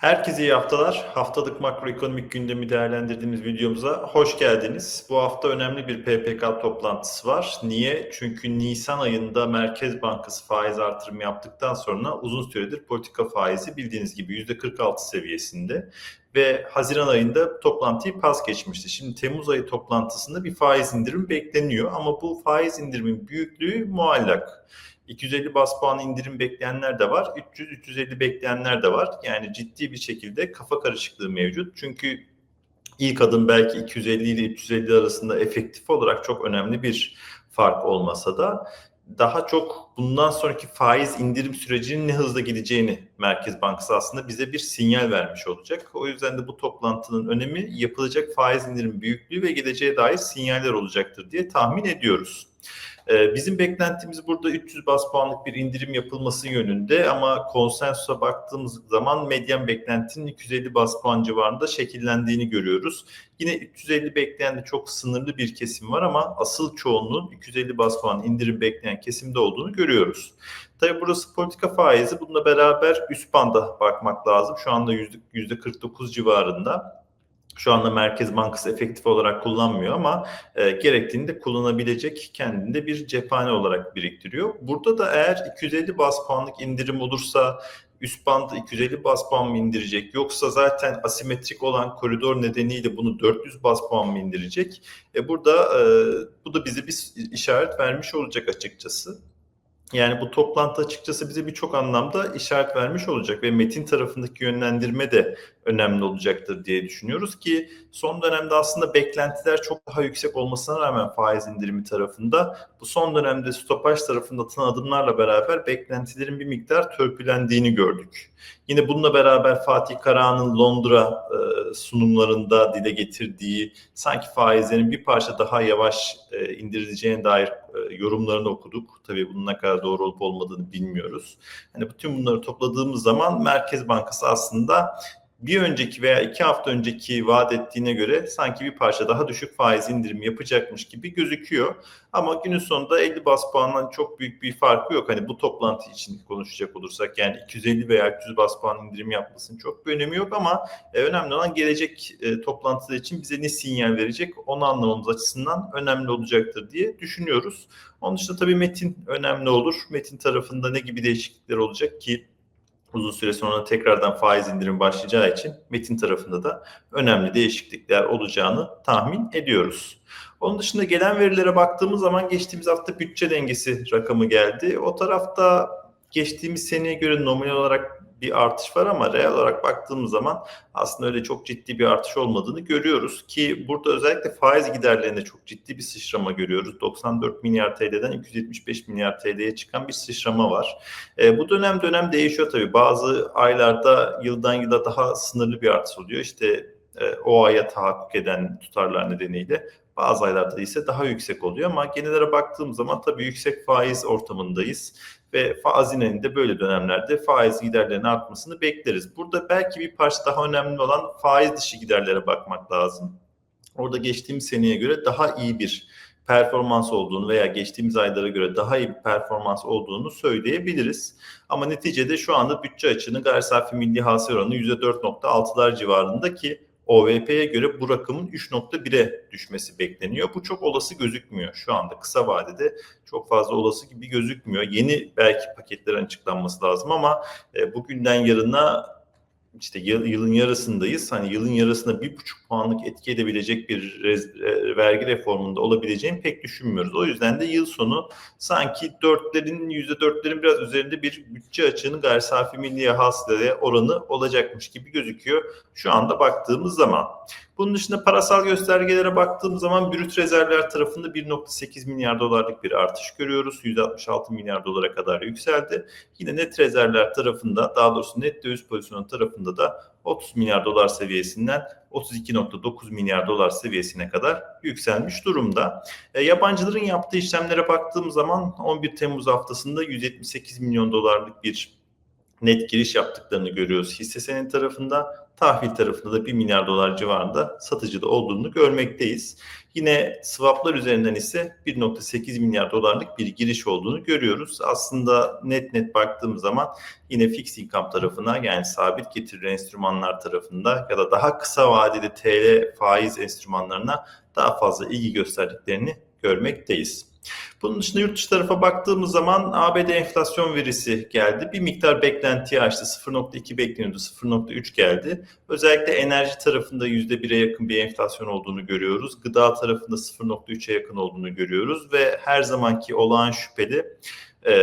Herkese iyi haftalar. Haftalık makroekonomik gündemi değerlendirdiğimiz videomuza hoş geldiniz. Bu hafta önemli bir PPK toplantısı var. Niye? Çünkü Nisan ayında Merkez Bankası faiz artırımı yaptıktan sonra uzun süredir politika faizi bildiğiniz gibi %46 seviyesinde ve Haziran ayında toplantıyı pas geçmişti. Şimdi Temmuz ayı toplantısında bir faiz indirim bekleniyor ama bu faiz indirimin büyüklüğü muallak. 250 bas puan indirim bekleyenler de var. 300-350 bekleyenler de var. Yani ciddi bir şekilde kafa karışıklığı mevcut. Çünkü ilk adım belki 250 ile 350 arasında efektif olarak çok önemli bir fark olmasa da daha çok bundan sonraki faiz indirim sürecinin ne hızla gideceğini Merkez Bankası aslında bize bir sinyal vermiş olacak. O yüzden de bu toplantının önemi yapılacak faiz indirim büyüklüğü ve geleceğe dair sinyaller olacaktır diye tahmin ediyoruz. Ee, bizim beklentimiz burada 300 bas puanlık bir indirim yapılması yönünde ama konsensusa baktığımız zaman medyan beklentinin 250 bas puan civarında şekillendiğini görüyoruz. Yine 350 bekleyen de çok sınırlı bir kesim var ama asıl çoğunluğun 250 bas puan indirim bekleyen kesimde olduğunu görüyoruz. Tabi burası politika faizi. Bununla beraber üst banda bakmak lazım. Şu anda %49 civarında. Şu anda Merkez Bankası efektif olarak kullanmıyor ama e, gerektiğinde kullanabilecek kendinde bir cephane olarak biriktiriyor. Burada da eğer 250 bas puanlık indirim olursa üst bandı 250 bas puan mı indirecek yoksa zaten asimetrik olan koridor nedeniyle bunu 400 bas puan mı indirecek? E burada e, bu da bize bir işaret vermiş olacak açıkçası. Yani bu toplantı açıkçası bize birçok anlamda işaret vermiş olacak ve metin tarafındaki yönlendirme de önemli olacaktır diye düşünüyoruz ki son dönemde aslında beklentiler çok daha yüksek olmasına rağmen faiz indirimi tarafında bu son dönemde stopaj tarafında atılan adımlarla beraber beklentilerin bir miktar törpülendiğini gördük. Yine bununla beraber Fatih Karahan'ın Londra e, sunumlarında dile getirdiği sanki faizlerin bir parça daha yavaş e, indirileceğine dair e, yorumlarını okuduk. Tabii bunun ne kadar doğru olup olmadığını bilmiyoruz. Hani bütün bunları topladığımız zaman Merkez Bankası aslında bir önceki veya iki hafta önceki vaat ettiğine göre sanki bir parça daha düşük faiz indirimi yapacakmış gibi gözüküyor. Ama günün sonunda 50 bas puandan çok büyük bir farkı yok. Hani bu toplantı için konuşacak olursak yani 250 veya 300 bas puan indirim yapmasının çok bir önemi yok ama e, önemli olan gelecek e, toplantılar için bize ne sinyal verecek onu anlamamız açısından önemli olacaktır diye düşünüyoruz. Onun dışında tabii metin önemli olur. Metin tarafında ne gibi değişiklikler olacak ki uzun süre sonra tekrardan faiz indirim başlayacağı için metin tarafında da önemli değişiklikler olacağını tahmin ediyoruz. Onun dışında gelen verilere baktığımız zaman geçtiğimiz hafta bütçe dengesi rakamı geldi. O tarafta geçtiğimiz seneye göre nominal olarak bir artış var ama reel olarak baktığımız zaman aslında öyle çok ciddi bir artış olmadığını görüyoruz ki burada özellikle faiz giderlerinde çok ciddi bir sıçrama görüyoruz. 94 milyar TL'den 275 milyar TL'ye çıkan bir sıçrama var. E, bu dönem dönem değişiyor tabii. Bazı aylarda yıldan yıla daha sınırlı bir artış oluyor. İşte e, o aya tahakkuk eden tutarlar nedeniyle bazı aylarda ise daha yüksek oluyor ama genellere baktığım zaman tabii yüksek faiz ortamındayız ve hazinenin de böyle dönemlerde faiz giderlerinin artmasını bekleriz. Burada belki bir parça daha önemli olan faiz dışı giderlere bakmak lazım. Orada geçtiğimiz seneye göre daha iyi bir performans olduğunu veya geçtiğimiz aylara göre daha iyi bir performans olduğunu söyleyebiliriz. Ama neticede şu anda bütçe açığının gayri safi milli hasıl oranı %4.6'lar civarında ki OVP'ye göre bu rakamın 3.1'e düşmesi bekleniyor. Bu çok olası gözükmüyor. Şu anda kısa vadede çok fazla olası gibi gözükmüyor. Yeni belki paketlerin açıklanması lazım ama e, bugünden yarına işte yılın yarısındayız. Hani yılın yarısında bir buçuk puanlık etki edebilecek bir e, vergi reformunda olabileceğini pek düşünmüyoruz. O yüzden de yıl sonu sanki dörtlerin yüzde dörtlerin biraz üzerinde bir bütçe açığının gayri safi milli hasılaya oranı olacakmış gibi gözüküyor şu anda baktığımız zaman. Bunun dışında parasal göstergelere baktığımız zaman brüt rezervler tarafında 1.8 milyar dolarlık bir artış görüyoruz. 166 milyar dolara kadar yükseldi. Yine net rezervler tarafında daha doğrusu net döviz pozisyonu tarafında da 30 milyar dolar seviyesinden 32.9 milyar dolar seviyesine kadar yükselmiş durumda. E, yabancıların yaptığı işlemlere baktığım zaman 11 Temmuz haftasında 178 milyon dolarlık bir net giriş yaptıklarını görüyoruz hisse senedi tarafında. Tahvil tarafında da 1 milyar dolar civarında satıcıda olduğunu görmekteyiz. Yine swaplar üzerinden ise 1.8 milyar dolarlık bir giriş olduğunu görüyoruz. Aslında net net baktığımız zaman yine fixed income tarafına yani sabit getirili enstrümanlar tarafında ya da daha kısa vadeli TL faiz enstrümanlarına daha fazla ilgi gösterdiklerini görmekteyiz. Bunun dışında yurt dışı tarafa baktığımız zaman ABD enflasyon verisi geldi. Bir miktar beklentiyi aştı. 0.2 bekleniyordu. 0.3 geldi. Özellikle enerji tarafında %1'e yakın bir enflasyon olduğunu görüyoruz. Gıda tarafında 0.3'e yakın olduğunu görüyoruz ve her zamanki olağan şüpheli e,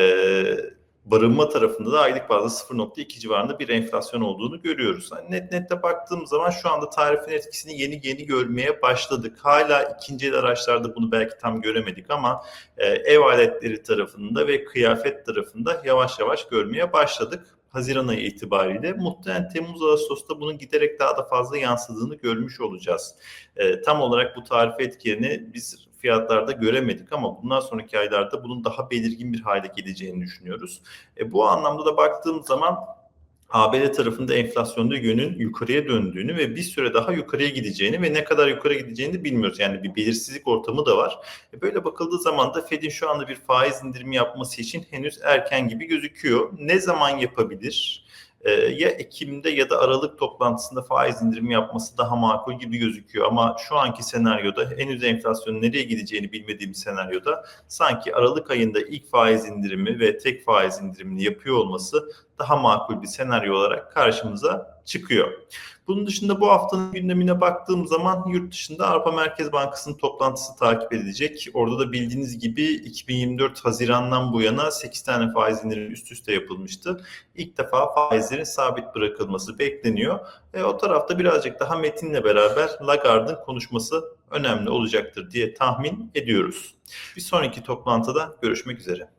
barınma tarafında da aylık bazda 0.2 civarında bir enflasyon olduğunu görüyoruz. Yani net nette baktığımız zaman şu anda tarifin etkisini yeni yeni görmeye başladık. Hala ikinci el araçlarda bunu belki tam göremedik ama e, ev aletleri tarafında ve kıyafet tarafında yavaş yavaş görmeye başladık. Haziran ayı itibariyle muhtemelen Temmuz Ağustos'ta bunun giderek daha da fazla yansıdığını görmüş olacağız. E, tam olarak bu tarife etkilerini biz fiyatlarda göremedik ama bundan sonraki aylarda bunun daha belirgin bir hale geleceğini düşünüyoruz. E, bu anlamda da baktığım zaman ABD tarafında enflasyonda yönün yukarıya döndüğünü ve bir süre daha yukarıya gideceğini ve ne kadar yukarı gideceğini de bilmiyoruz. Yani bir belirsizlik ortamı da var. E böyle bakıldığı zaman da Fed'in şu anda bir faiz indirimi yapması için henüz erken gibi gözüküyor. Ne zaman yapabilir? Ee, ya Ekim'de ya da Aralık toplantısında faiz indirimi yapması daha makul gibi gözüküyor. Ama şu anki senaryoda henüz enflasyonun nereye gideceğini bilmediğim senaryoda sanki Aralık ayında ilk faiz indirimi ve tek faiz indirimini yapıyor olması daha makul bir senaryo olarak karşımıza çıkıyor. Bunun dışında bu haftanın gündemine baktığım zaman yurt dışında Avrupa Merkez Bankası'nın toplantısı takip edilecek. Orada da bildiğiniz gibi 2024 Haziran'dan bu yana 8 tane faiz indirimi üst üste yapılmıştı. İlk defa faizlerin sabit bırakılması bekleniyor. E, o tarafta birazcık daha Metin'le beraber Lagarde'ın konuşması önemli olacaktır diye tahmin ediyoruz. Bir sonraki toplantıda görüşmek üzere.